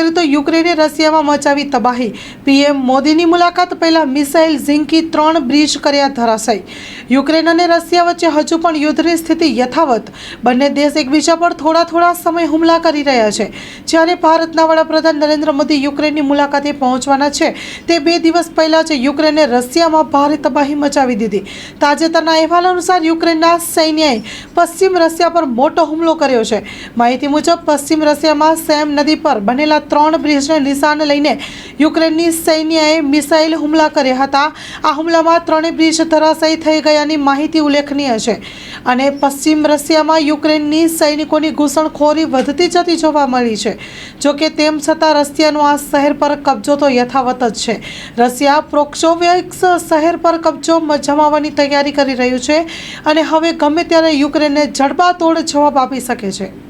કરીએ તો યુક્રેને રશિયામાં મચાવી તબાહી. પીએમ મોદીની મુલાકાત પહેલાં મિસાઇલ ઝીંકી ત્રણ બ્રિજ કર્યા ધરાશાયી. યુક્રેન અને રશિયા વચ્ચે હજુ પણ યુદ્ધની સ્થિતિ યથાવત. બંને દેશ એકબીજા પર થોડા થોડા સમય હુમલા કરી રહ્યા છે. જ્યારે ભારતના વડાપ્રધાન નરેન્દ્ર મોદી યુક્રેનની મુલાકાતે પહોંચવાના છે, તે બે દિવસ પહેલાં જ યુક્રેને રશિયામાં ભારે તબાહી મચાવી દીધી. તાજેતરના અહેવાલ અનુસાર યુક્રેનના સૈન્યએ પશ્ચિમ રશિયા પર મોટો હુમલો કર્યો છે. માહિતી મુજબ, પશ્ચિમ રશિયામાં સેમ નદી પર બનેલા ત્રણ બ્રિજને નિશાન લઈને યુક્રેનની સૈન્યએ મિસાઇલ હુમલા કર્યા હતા. આ હુમલામાં ત્રણેય બ્રિજ ધરાશાયી થઈ ગયાની માહિતી ઉલ્લેખનીય છે. અને પશ્ચિમ રશિયામાં યુક્રેનની સૈનિકોની ઘૂસણખોરી વધતી જતી જોવા મળી છે. જોકે તેમ છતાં રશિયાનો આ શહેર પર કબજો તો યથાવત જ છે. રશિયા પ્રોક્સોવેક્સ શહેર પર કબજો જમાવવાની તૈયારી કરી રહ્યું છે અને હવે ગમે ત્યારે યુક્રેનને જડબાતોડ જવાબ આપી શકે છે.